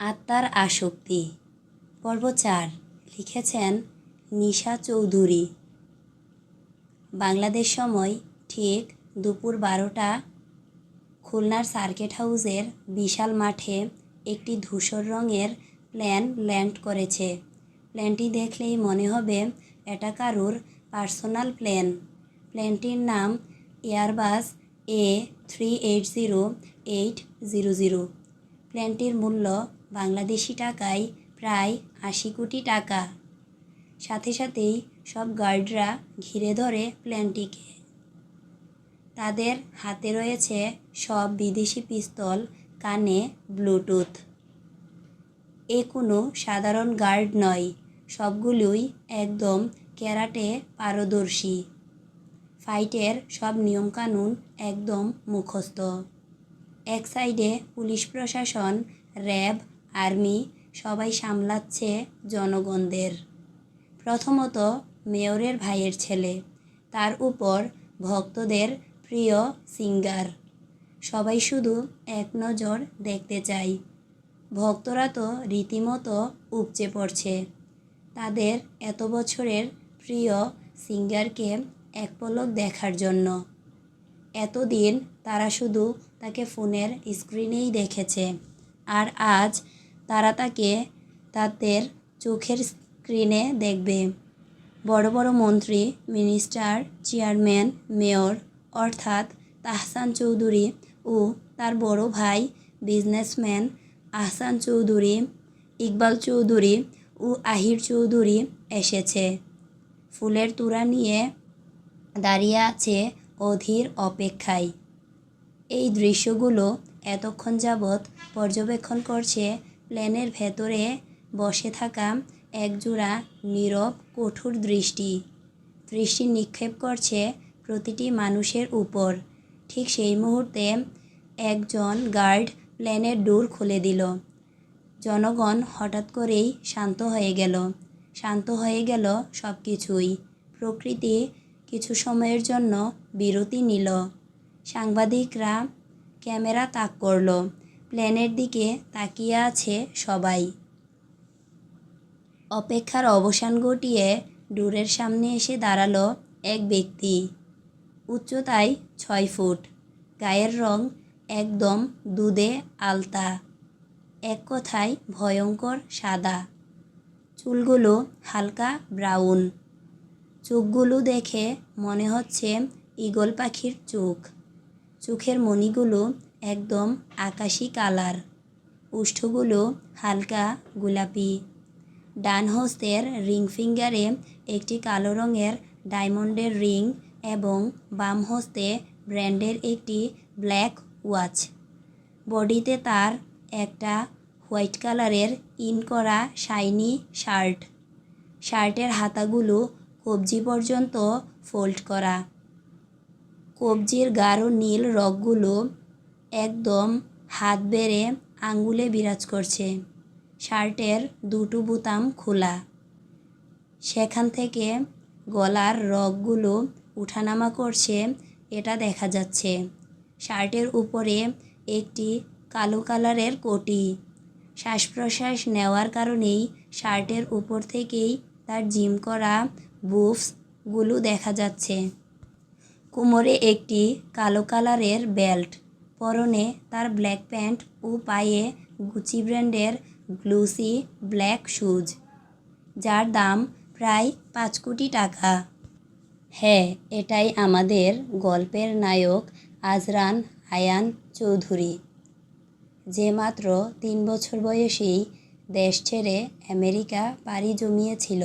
আত্মার আসক্তি। পর্ব চার, লিখেছেন নিশা চৌধুরী। বাংলাদেশ সময় ঠিক দুপুর বারোটা, খুলনার সার্কিট হাউসের বিশাল মাঠে একটি ধূসর রঙের প্ল্যান ল্যান্ড করেছে। প্ল্যানটি দেখলেই মনে হবে এটা কারুর পার্সোনাল প্ল্যান প্ল্যানটির নাম Airbus A three eight zero eight zero zero. প্ল্যানটির মূল্য বাংলাদেশি টাকায় প্রায় আশি কোটি টাকা। সাথে সাথেই সব গার্ডরা ঘিরে ধরে প্ল্যানটিকে। তাদের হাতে রয়েছে সব বিদেশি পিস্তল, কানে, ব্লুটুথ। এ কোনো সাধারণ গার্ড নয়, সবগুলোই একদম ক্যারাটে পারদর্শী। ফাইটের সব নিয়মকানুন একদম মুখস্থ। এক সাইডে পুলিশ প্রশাসন, র্যাব আর্মি সবাই সামলাচ্ছে জনগণদের। প্রথমত মেয়রের ভাইয়ের ছেলে, তার উপর ভক্তদের প্রিয় সিঙ্গার। সবাই শুধু এক নজর দেখতে চাই ভক্তরা তো রীতিমতো উপচে পড়ছে। তাদের এত বছরের প্রিয় সিঙ্গারকে এক পলক দেখার জন্য। এতদিন তারা শুধু তাকে ফোনের স্ক্রিনেই দেখেছে। আর আজ তারা তাকে তাদের চোখের স্ক্রিনে দেখবে। বড় বড় মন্ত্রী, মিনিস্টার, চেয়ারম্যান, মেয়র অর্থাৎ তাহসান চৌধুরী ও তার বড় ভাই, বিজনেসম্যান আহসান চৌধুরী, ইকবাল চৌধুরী ও আহির চৌধুরী এসেছে। ফুলের তোড়া নিয়ে দাঁড়িয়ে আছে অধীর অপেক্ষায়। এই দৃশ্যগুলো এতক্ষণ যাবৎ পর্যবেক্ষণ করছে প্লেনের ভেতরে বসে থাকা একজোড়া নীরব, কঠোর দৃষ্টি। দৃষ্টি নিক্ষেপ করছে প্রতিটি মানুষের উপর। ঠিক সেই মুহূর্তে একজন গার্ড প্লেনের ডোর খুলে দিল। জনগণ হঠাৎ করেই শান্ত হয়ে গেল। শান্ত হয়ে গেল সব কিছুই প্রকৃতি কিছু সময়ের জন্য বিরতি নিল। সাংবাদিকরা ক্যামেরা তাক করল। প্লেনের দিকে তাকিয়ে আছে সবাই। অপেক্ষার অবসান ঘটিয়ে ডোরের সামনে এসে দাঁড়াল এক ব্যক্তি। উচ্চতায় ছয় ফুট। গায়ের রং একদম দুধে আলতা। এক কথায় ভয়ঙ্কর সাদা। চুলগুলো হালকা ব্রাউন। চোখগুলো দেখে মনে হচ্ছে ঈগল পাখির চোখ। চোখের মণিগুলো একদম আকাশি কালার। উষ্ঠগুলো হালকা গোলাপি। ডান হস্তের রিং ফিঙ্গারে একটি কালো রঙের ডায়মন্ডের রিং এবং বাম হস্তে ব্র্যান্ডের একটি ব্ল্যাক ওয়াচ। বডিতে তার একটা হোয়াইট কালারের ইন করা শাইনি শার্ট। শার্টের হাতাগুলো কবজি পর্যন্ত ফোল্ড করা। কবজির গাঢ় নীল রগগুলো একদম হাত বেড়ে আঙ্গুলে বিরাজ করছে। শার্টের দুটো বোতাম খোলা। সেখান থেকে গলার রগগুলো উঠানামা করছে, এটা দেখা যাচ্ছে। শার্টের উপরে একটি কালো কালারের কোটি। শ্বাস প্রশ্বাস নেওয়ার কারণেই শার্টের উপর থেকেই তার জিম করা বুফসগুলো দেখা যাচ্ছে। কোমরে একটি কালো কালারের বেল্ট। পরনে তার ব্ল্যাক প্যান্ট ও পায়ে গুচি ব্র্যান্ডের গ্লুসি ব্ল্যাক শুজ, যার দাম প্রায় পাঁচ কোটি টাকা। হ্যাঁ এটাই আমাদের গল্পের নায়ক আজরান আয়ান চৌধুরী, যে মাত্র তিন বছর বয়সেই দেশ ছেড়ে আমেরিকা পাড়ি জমিয়েছিল।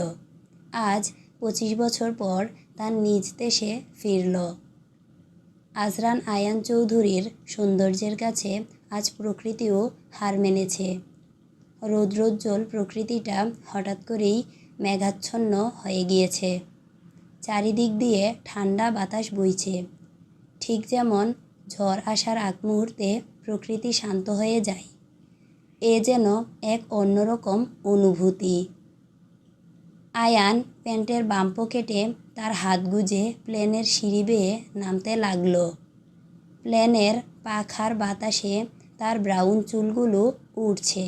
আজ পঁচিশ বছর পর তার নিজ দেশে ফিরল। আজরান আয়ান চৌধুরীর সৌন্দর্যের কাছে আজ প্রকৃতিও হার মেনেছে। রৌদ্রোজ্জ্বল প্রকৃতিটা হঠাৎ করেই মেঘাচ্ছন্ন হয়ে গিয়েছে। চারিদিক দিয়ে ঠান্ডা বাতাস বইছে। ঠিক যেমন ঝড় আসার আগ মুহূর্তে প্রকৃতি শান্ত হয়ে যায়, এ যেন এক অন্যরকম অনুভূতি। আয়ান প্যান্টের বাম পকেটে তার হাত গুজে প্লেনের সিঁড়ি বেয়ে নামতে লাগল। প্লেনের পাখার বাতাসে তার ব্রাউন চুলগুলো উঠছে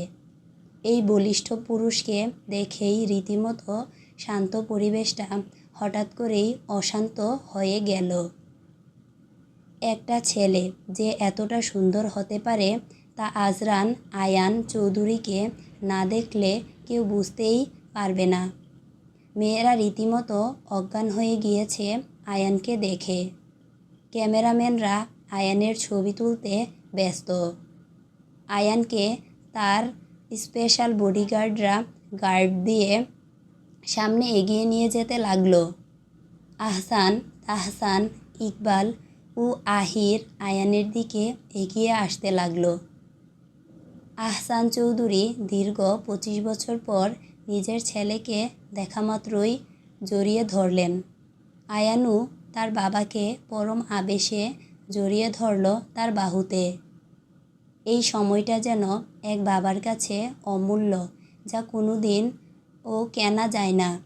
এই বলিষ্ঠ পুরুষকে দেখেই রীতিমতো শান্ত পরিবেশটা হঠাৎ করেই অশান্ত হয়ে গেল। একটা ছেলে যে এতটা সুন্দর হতে পারে তা আজরান আয়ান চৌধুরীকে না দেখলে কেউ বুঝতেই পারবে না। মেয়েরা রীতিমতো অজ্ঞান হয়ে গিয়েছে আয়ানকে দেখে। ক্যামেরাম্যানরা আয়ানের ছবি তুলতে ব্যস্ত। আয়ানকে তার স্পেশাল বডিগার্ডরা গার্ড দিয়ে সামনে এগিয়ে নিয়ে যেতে লাগল। আহসান, তাহসান, ইকবাল ও আহির আয়ানের দিকে এগিয়ে আসতে লাগল। আহসান চৌধুরী দীর্ঘ পঁচিশ বছর পর নিজের ছেলেকে দেখামাত্রই জড়িয়ে ধরলেন। আয়ানু তার বাবাকে পরম আবেশে জড়িয়ে ধরল তার বাহুতে। এই সময়টা যেন এক বাবার কাছে অমূল্য, যা কোনো দিন ও কেনা যায় না।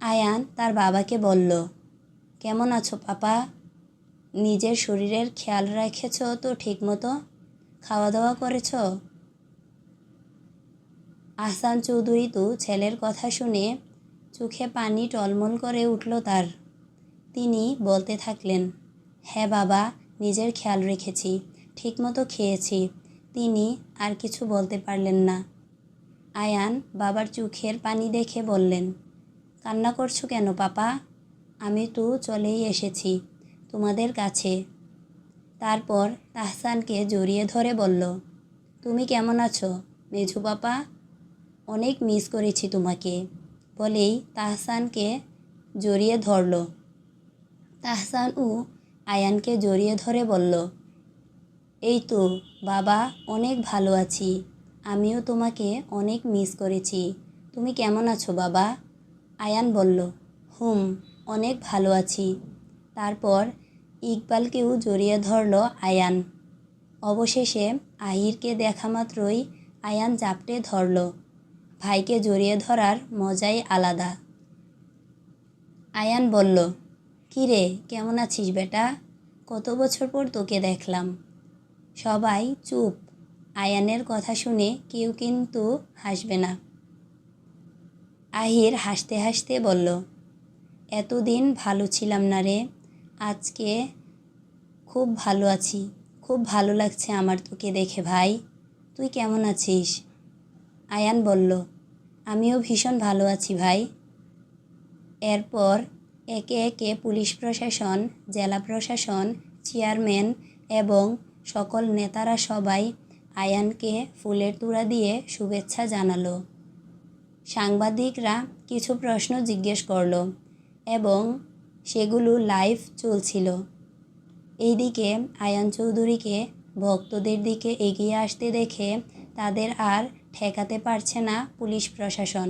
আয়ান তার বাবাকে বলল, কেমন আছো পাপা? নিজের শরীরের খেয়াল রেখেছ তো ঠিকমতো? খাওয়া দাওয়া করেছ? আহসান চৌধুরী তো ছেলের কথা শুনে চোখে পানি টলমল করে উঠল তার। তিনি বলতে থাকলেন হ্যাঁ বাবা, নিজের খেয়াল রেখেছি, ঠিকমতো খেয়েছি। তিনি আর কিছু বলতে পারলেন না। আয়ান বাবার চোখের পানি দেখে বললেন, কান্না করছ কেন পাপা? আমি তো চলেই এসেছি, তোমাদের কাছে। তারপর তাহসানকে জড়িয়ে ধরে বলল, তুমি কেমন আছো, মেঝু পাপা? অনেক মিস করেছি তোমাকে। বলেই তাহসানকে জড়িয়ে ধরল। তাহসান ও আয়ানকে জড়িয়ে ধরে বলল, এই তো, বাবা, অনেক ভালো আছি। আমিও তোমাকে অনেক মিস করেছি। তুমি কেমন আছো, বাবা? আয়ান বলল, হুম, অনেক ভালো আছি। তারপর ইকবালকেও জড়িয়ে ধরল আয়ান। অবশেষে আহিরকে দেখা মাত্রই আয়ান জাপটে ধরল। ভাইকে জড়িয়ে ধরার মজাই আলাদা। আয়ান বলল কী রে কেমন আছিস বেটা? কত বছর পর তোকে দেখলাম। সবাই চুপ। আয়ানের কথা শুনে কেউ কিন্তু হাসবে না। আহির হাসতে হাসতে বলল, এতদিন ভালো ছিলাম না রে। আজকে খুব ভালো আছি। খুব ভালো লাগছে আমার তোকে দেখে ভাই। তুই কেমন আছিস? আয়ান বলল, আমিও ভীষণ ভালো আছি ভাই। এরপর একে একে পুলিশ প্রশাসন, জেলা প্রশাসন, চেয়ারম্যান এবং সকল নেতারা সবাই আয়ানকে ফুলের তুড়া দিয়ে শুভেচ্ছা জানালো। সাংবাদিকরা কিছু প্রশ্ন জিজ্ঞেস করল এবং সেগুলো লাইভ চলছিল। এইদিকে আয়ান চৌধুরীকে ভক্তদের দিকে এগিয়ে আসতে দেখে তাদের আর ঠেকাতে পারছে না পুলিশ প্রশাসন।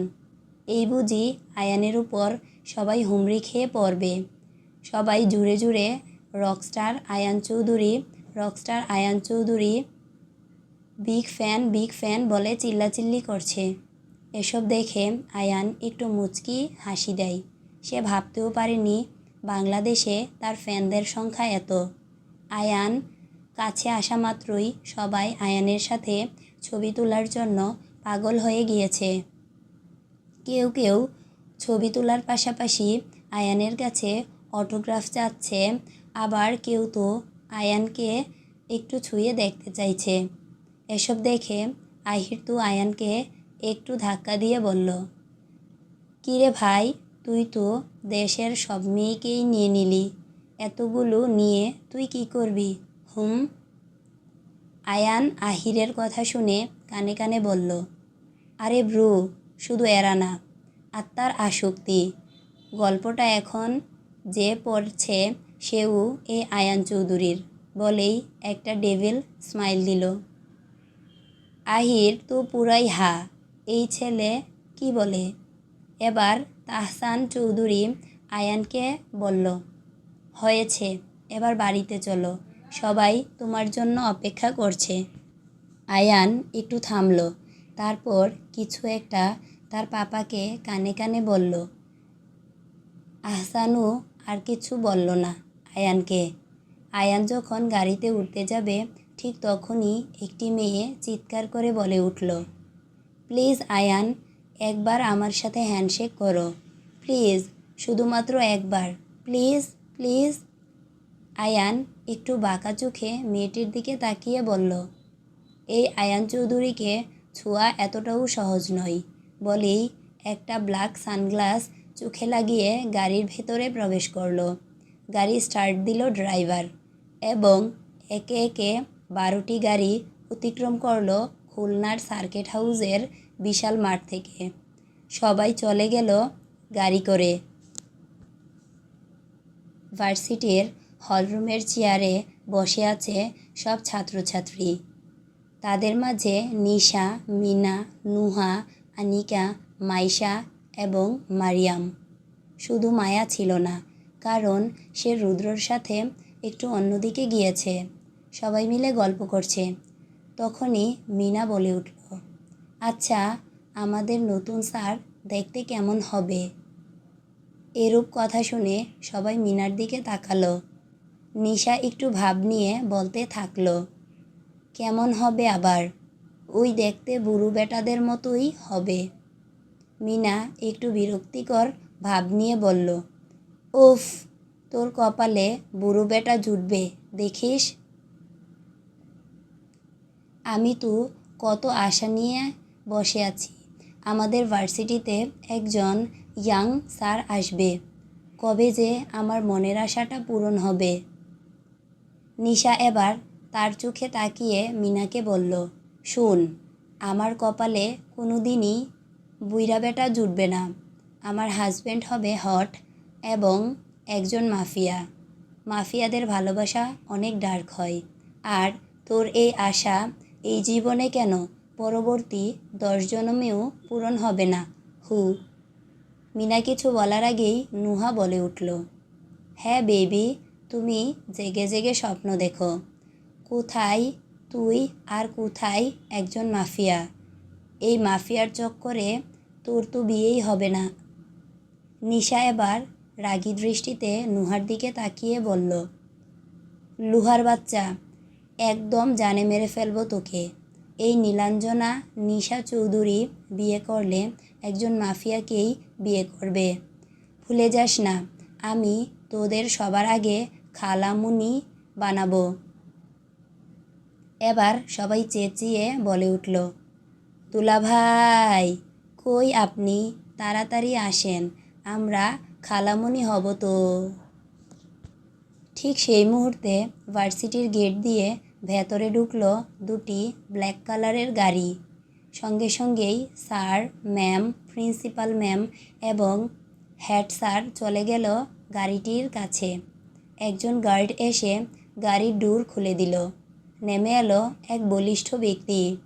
এই বুঝি আয়ানের উপর সবাই হুমড়ি খেয়ে পড়বে। সবাই জুড়ে জুড়ে rockstar Ayan Chowdhury, rockstar Ayan Chowdhury big fan big fan বলে চিল্লাচিল্লি করছে। এসব দেখে আয়ান একটু মুচকি হাসি দেয়। সে ভাবতেও পারেনি বাংলাদেশে তার ফ্যানদের সংখ্যা এত। আয়ান কাছে আসা মাত্রই সবাই আয়ানের সাথে ছবি তোলার জন্য পাগল হয়ে গিয়েছে। কেউ কেউ ছবি তোলার পাশাপাশি আয়ানের কাছে অটোগ্রাফ চাচ্ছে, আবার কেউ তো আয়ানকে একটু ছুঁয়ে দেখতে চাইছে। এসব দেখে আহির তো আয়ানকে একটু ধাক্কা দিয়ে বলল, কিরে ভাই, তুই তো দেশের সব মেয়েকেই নিয়ে নিলি। এতগুলো নিয়ে তুই কি করবি? হুম? আয়ান আহিরের কথা শুনে কানে কানে বলল, আরে ব্রু, শুধু এরা না, আত্মার আসক্তি। গল্পটা এখন যে পড়ছে সেও এ আয়ান চৌধুরীর। বলেই একটা ডেভিল স্মাইল দিল। আহির তো পুরাই হা, এই ছেলে কি বলে? এবার তাহসান চৌধুরী আয়ানকে বলল, হয়েছে, এবার বাড়িতে চলো। সবাই তোমার জন্য অপেক্ষা করছে। আয়ান একটু থামল, তারপর কিছু একটা তার পাপাকে কানে কানে বলল, আহসানু আর কিছু বলল না আয়ানকে। আয়ান যখন গাড়িতে উঠতে যাবে, ঠিক তখনই একটি মেয়ে চিৎকার করে বলে উঠল, প্লিজ আয়ান, একবার আমার সাথে হ্যান্ডশেক করো। প্লিজ, শুধুমাত্র একবার। Please please. আয়ান একটু বাঁকা চোখে মেয়েটির দিকে তাকিয়ে বলল, এই আয়ান চৌধুরীকে ছোঁয়া এতটাও সহজ নয়। বলেই একটা ব্ল্যাক সানগ্লাস চোখে লাগিয়ে গাড়ির ভেতরে প্রবেশ করল। গাড়ি স্টার্ট দিল ড্রাইভার এবং একে একে বারোটি গাড়ি অতিক্রম করল খুলনার সার্কিট হাউসের বিশাল মাঠ থেকে। সবাই চলে গেল গাড়ি করে। ভার্সিটির হলরুমের চেয়ারে বসে আছে সব ছাত্রছাত্রী। তাদের মাঝে নিশা, মিনা, নুহা, আনিকা, মাইশা এবং মারিয়াম। শুধু মায়া ছিল না, কারণ সে রুদ্রর সাথে একটু অন্যদিকে গিয়েছে। সবাই মিলে গল্প করছে। তখনই মিনা বলে উঠল আচ্ছা আমাদের নতুন স্যার দেখতে কেমন হবে? এরূপ কথা শুনে সবাই মিনার দিকে তাকালো। নিশা একটু ভাব নিয়ে বলতে থাকল, কেমন হবে আবার? ওই দেখতে বুড়ো বেটাদের মতোই হবে। মিনা একটু বিরক্তিকর ভাব নিয়ে বলল, উফ, তোর কপালে বুড়ো বেটা জুটবে, দেখিস? আমি তো কত আশা নিয়ে বসে আছি। আমাদের ভার্সিটিতে একজন ইয়াং স্যার আসবে। কবে যে আমার মনের আশাটা পূরণ হবে। নিশা এবার তার চোখে তাকিয়ে মিনাকে বলল, শোন, আমার কপালে কোনো দিনই বুইরা বেটা জুটবে না। আমার হাজব্যান্ড হবে হট এবং একজন মাফিয়া। মাফিয়াদের ভালোবাসা অনেক ডার্ক হয়। আর তোর এই আশা এই জীবনে কেন পরবর্তী দশ জন্মেও পূরণ হবে না? হু। মিনা কিছু বলার আগেই নুহা বলে উঠল হ্যাঁ বেবি তুমি জেগে জেগে স্বপ্ন দেখো। কোথায় তুই আর কোথায় একজন মাফিয়া? এই মাফিয়ার চক্করে তোর তো বিয়েই হবে না। নিশা এবার রাগী দৃষ্টিতে নুহার দিকে তাকিয়ে বলল, লুহার বাচ্চা, একদম জানে মেরে ফেলব তোকে। এই নীলাঞ্জনা নিশা চৌধুরী বিয়ে করলে একজন মাফিয়াকেই বিয়ে করবে। ভুলে যাস না, আমি তোদের সবার আগে খালামুনি বানাবো। এবার সবাই চেঁচিয়ে বলে উঠল, তুলা ভাই, কই আপনি? তাড়াতাড়ি আসেন, আমরা খালামুনি হব তো। ঠিক সেই মুহূর্তে ভার্সিটির গেট দিয়ে ভেতরে ঢুকলো দুটি ব্ল্যাক কালারের গাড়ি। সঙ্গে সঙ্গেই স্যার, ম্যাম, প্রিন্সিপাল ম্যাম এবং হেড স্যার চলে গেল গাড়িটির কাছে। একজন গার্ড এসে গাড়ির ডোর খুলে দিল। নেমে এলো এক বলিষ্ঠ ব্যক্তি।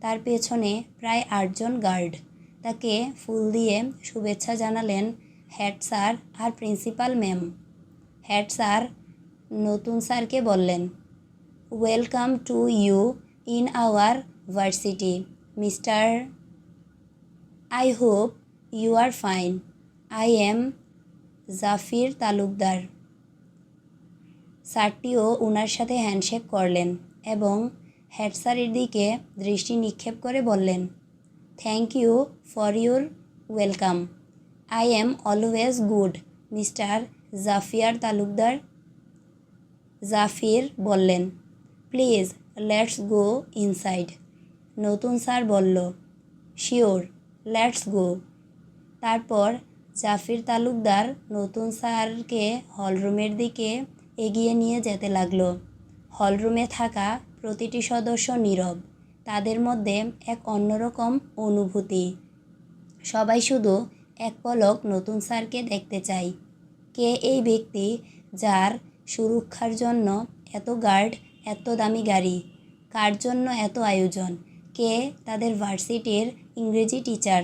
তার পেছনে প্রায় আটজন গার্ড। তাকে ফুল দিয়ে শুভেচ্ছা জানালেন হেড স্যার আর প্রিন্সিপাল ম্যাম। হেড স্যার নতুন স্যারকে বললেন, welcome to you in our varsity, mister. I hope you are fine. I am Jafir Talukdar. স্যারটিও ওনার সাথে হ্যান্ডশেক করলেন এবং হেড স্যারের দিকে দৃষ্টি নিক্ষেপ করে বললেন thank you for your welcome I am always good mister Jafiar Talukdar. Jafir বললেন প্লিজ লেটস গো ইনসাইড নতুন স্যার বলল শিওর লেটস গো তারপর জাফির তালুকদার নতুন স্যারকে হলরুমের দিকে এগিয়ে নিয়ে যেতে লাগল। হলরুমে থাকা প্রতিটি সদস্য নীরব। তাদের মধ্যে এক অন্যরকম অনুভূতি। সবাই শুধু এক পলক নতুন স্যারকে দেখতে চাই কে এই ব্যক্তি যার সুরক্ষার জন্য এত গার্ড, এত দামি গাড়ি? কার জন্য এত আয়োজন? কে তাদের ভার্সিটির ইংরেজি টিচার?